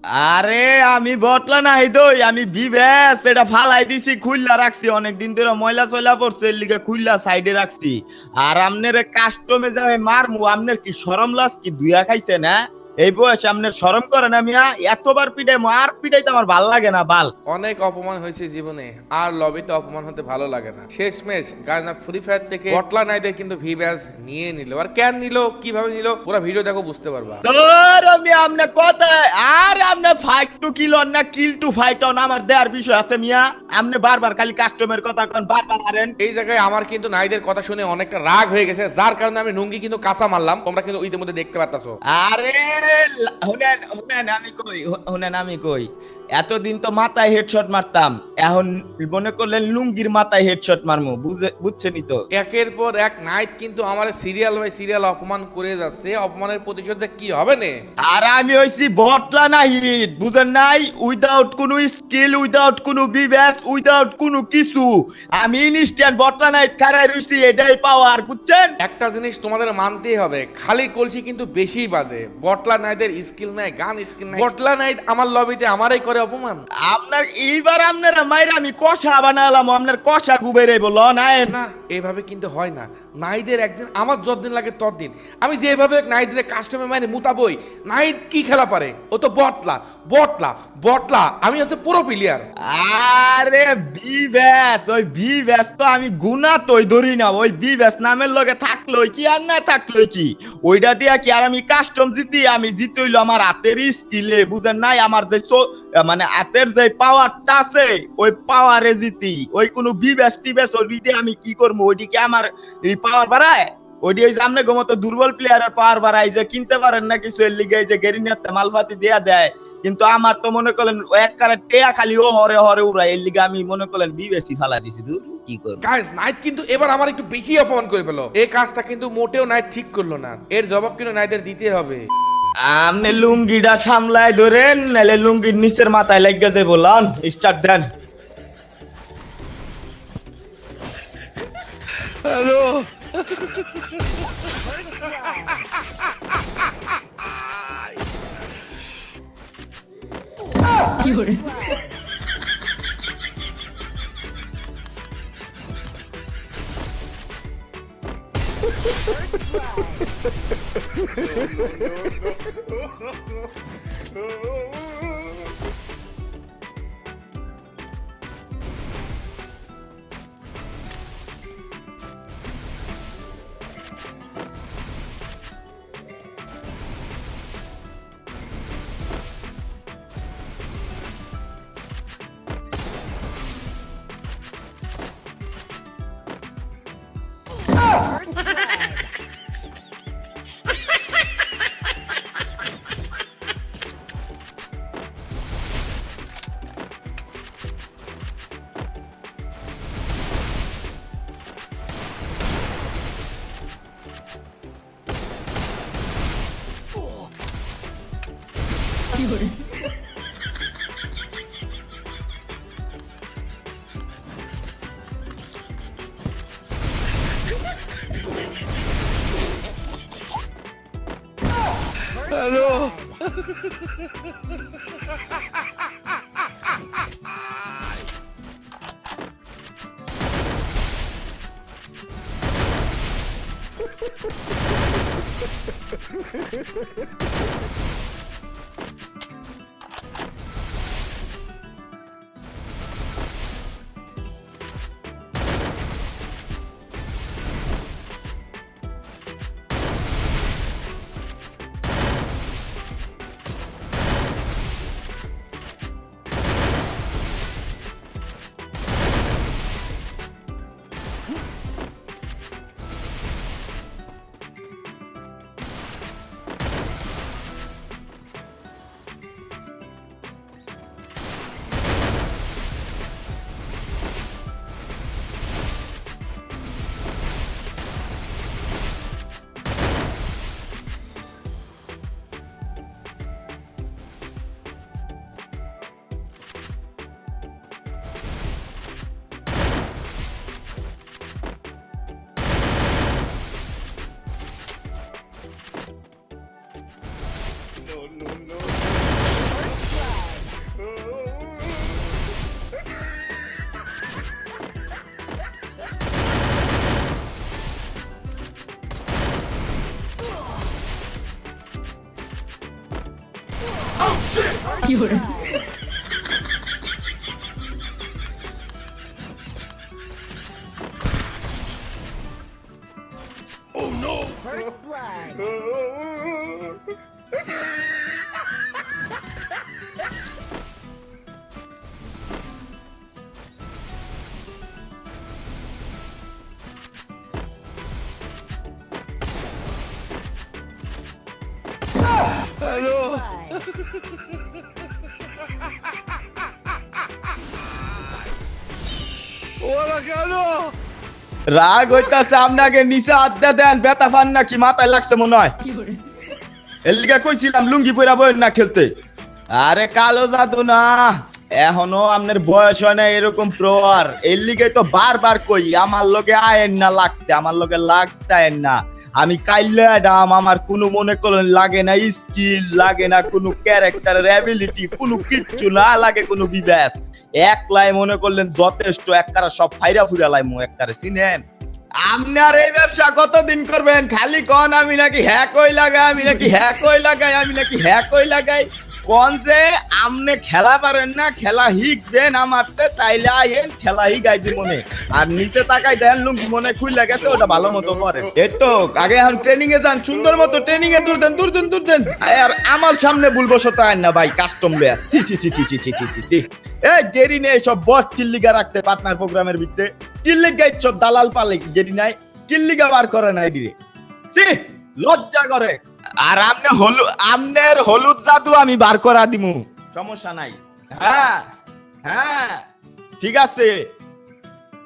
আরে আমি বটলা নাই দই, আমি বিবেস, এটা ফালাই দিছি খুললা রাখছি অনেক দিন ধরে ময়লা চয়লা পড়ছে লিগে খুললা সাইডে রাখছি। আর আমনের কাস্টমে যাবে মারমু, আমনের কি শরম লাস কি দুইয়া খাইছে না এই বয়সে আমনের শরম করে না মিয়া? এতবার পিটাই আর পিটাইতে আমার ভালো লাগে না বাল অনেক অপমান হয়েছে জীবনে আর লবিতে অপমান হতে ভালো লাগে না। শেষমেশ গার্না ফ্রি ফায়ার থেকে বটলা নাইদের কিন্তু ভি ব্যাস নিয়ে নিল। আর কেন নিল কীভাবে নিল পুরো ভিডিও দেখো বুঝতে পারবা। তোর আমি আমনে কথায় আর আমনে ফাইট টু কিল না কিল টু ফাইট অন আমার দেয়ার বিষয় আছে মিয়া। আমনে বারবার খালি কাস্টমের কথা কোন বারবার আরেন এই জায়গায় আমার কিন্তু নাইদের কথা শুনে অনেকটা রাগ হয়ে গেছে যার কারণে আমি নুঙ্গি কিন্তু কাঁচা মারলাম তোমরা কিন্তু ইতিমধ্যে দেখতে পাচ্ছ আরে লা- শুনেন শুনেন আমি কই শুনেন আমি কই? এতদিন তো মাথায় হেডশট মারতাম এখন মনে করলেন লুঙ্গির মাথায় হেডশট মারমু বুঝে বুঝছেনই তো। একের পর এক নাইট কিন্তু আমার সিরিয়াল বাই সিরিয়াল অপমান করে যাচ্ছে অপমানের প্রতিশোধ কি হবে নে? আর আমি হইছি বটলা না হিট বুঝেন নাই? উইদাউট কোনো স্কিল উইদাউট কোনো বিবেস উইদাউট কোনো কিছু। আমি ইনস্ট্যান্ট বটলা নাই খারাই রইছি এটাই পাওয়ার বুঝছেন? একটা জিনিস তোমাদের মানতেই হবে খালি কলসি কিন্তু বেশি বাজে। বটলা নাইদের স্কিল নাই গান স্কিল নাই। বটলা নাইট আমার লবিতে আমারই করে অপমান? আপনার এইবার আপনারা মাইরা আমি কষা বানালাম আপনার কষা গুবেরে বলো না না এভাবে কিন্তু হয় না। নাইদের একদিন আমার যতদিন লাগে ততদিন। আমি যেভাবে নাইদের কাস্টমে মানে মুতাবই নাইদ কি খেলা পারে? ও তো বটলা বটলা বটলা। আমি হচ্ছে পুরো প্লেয়ার আরে বি ব্যাস ওই বি ব্যাস তো আমি গুনা তোই ধরি না। ওই বি ব্যাস নামের লগে থাকল কি আর না থাকল কি? ওইটা দিয়া কি আর আমি কাস্টম জিতি আমি জিতে হইল আমার হাতের স্কিলে বুঝেন নাই? আমার যে মানে হাতের যে পাওয়ারটা আছে, ওই পাওয়ারে জিতি। ওই কোনো বি ব্যাস টি ব্যাস ওই দিয়ে আমি কি করব? ওইটি কি আমার এই পাওয়ার বাড়ায়? ওই সামনে গমতো দুর্বল প্লেয়ারের পাওয়ার বাড়ায় যে কিনতে পারেন না কিছু, এর লিগে যে গেরিনিয়াতে মালপাতি দেয়া দেয়। কিন্তু আমার তো মনে করলেন এক কারে টেয়া খালি ও হরে হরে উড়াই এর লিগে আমি মনে করলেন বিবেসি ফালা দিছি, দূর কি গাইস নাইট কিন্তু এবার আমার একটু বেশি অপমান করে ফেলো। এই কাজটা কিন্তু মোটেও নাইট ঠিক করল না। এর জবাব কিন্তু নাইদের দিতে হবে। আমনে লুঙ্গিটা সামলায় ধরেন নাহলে লুঙ্গির নিচের মাথায় লাগিয়ে যাব বলান স্টার্ট দেন। হ্যালো। কি First blood. Júlio. Alô? Pure. oh no! First blood. Hello. রাগ হইতাছে আপনাকে নিচে আড্ডা দেন বেতা ফান নাকি মাথায় লাগছে মনে হয়। এর লিগে কইছিলাম লুঙ্গি পরা বই না খেলতে। আরে কালো জাদু না এখনও আপনার বয়স হয় না এরকম প্রয়ার এর লিগে তো বারবার কই আমার লগে আয়েন না লাগতে আমার লগে লাগতে না। আমি কাইলে ডাম আমার কোনো মনে করেন লাগে না স্কিল লাগে না কোনো ক্যারেক্টারের অ্যাবিলিটি কোনো কিচ্ছু না লাগে কোনো বিবেস একলাই মনে করলেন যথেষ্ট এককারা সব ফাইরা ফুরা লাইমু এককারে চিনেন? আপনার এই ব্যবসা কতদিন করবেন? খালি কন আমি নাকি হ্যাক ওই লাগাই, আমি নাকি হ্যাক ওই লাগাই, আমি নাকি হ্যাক ওই লাগাই। কোন যে আমনে খেলা পারেন না, খেলা শিখবেন আমারতে, তাইলে আইন খেলা শিখাই দি মনে আর নিচে তাকাই দেন, লুঙ্গি মনে খুইলা গেছে ওটা ভালো মতো করেন এই তো, আগে এখন ট্রেনিং এ যান, সুন্দর মতো ট্রেনিং এ দূর দেন দূর দেন দূর দেন। আর আমার সামনে ভুলবো শত আইন না ভাই custom layer C C C C C C C C এই দেরি নেই, সব বস কিল্লিগা রাখছে পার্টনার প্রোগ্রামের ভিতরে কিল্লিগা সব দালাল পালে দেরি নাই। কিল্লিগা বার করে নাই দিরে ছি, লজ্জা করে। আর আমনে হলু, আমনের হলুদ জাদু আমি বার করা দিমু। সমস্যা নাই। হ্যাঁ হ্যাঁ ঠিক আছে।